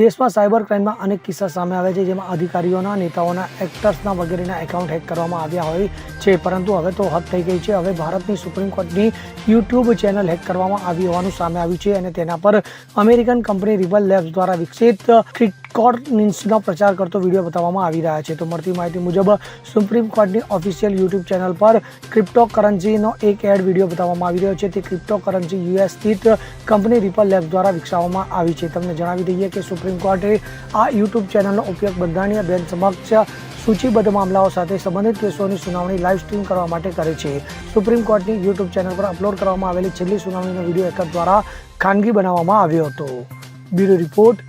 દેશમાં સાયબર ક્રાઇમમાં અનેક કિસ્સા સામે આવે છે, જેમાં અધિકારીઓના, નેતાઓના, એક્ટર્સના વગેરેના એકાઉન્ટ હેક કરવામાં આવ્યા હોય છે. પરંતુ હવે તો હદ થઈ ગઈ છે. હવે ભારતની સુપ્રીમ કોર્ટની યુટ્યુબ ચેનલ હેક કરવામાં આવી હોવાનું સામે આવ્યું છે અને તેના પર અમેરિકન કંપની રિબલ લેબ્સ દ્વારા વિકસિત ક્રિટકોર્નિન્સનો પ્રચાર કરતો વીડિયો બતાવવામાં આવી રહ્યા છે. તો મળતી માહિતી મુજબ સુપ્રીમ કોર્ટની ઓફિશિયલ યુટ્યુબ ચેનલ પર ક્રિપ્ટો કરન્સીનો એક એડ વીડિયો બતાવવામાં આવી રહ્યો છે. તે ક્રિપ્ટો કરન્સી યુએસ સ્થિત કંપની રિપલ લેબ દ્વારા વિકસાવવામાં આવી છે. તમને જણાવી દઈએ કે સુપ્રીમ કોર્ટે આ યુટ્યુબ ચેનલનો ઉપયોગ બંધારણીય બેન સમક્ષ સૂચિબદ્ધ મામલાઓ સાથે સંબંધિત કેસોની સુનાવણી લાઈવ સ્ટ્રીમ કરવા માટે કરે છે. સુપ્રીમ કોર્ટની યુટ્યુબ ચેનલ પર અપલોડ કરવામાં આવેલી છેલ્લી સુનાવણીનો વીડિયો એકર દ્વારા ખાનગી બનાવવામાં આવ્યો હતો. Bureau report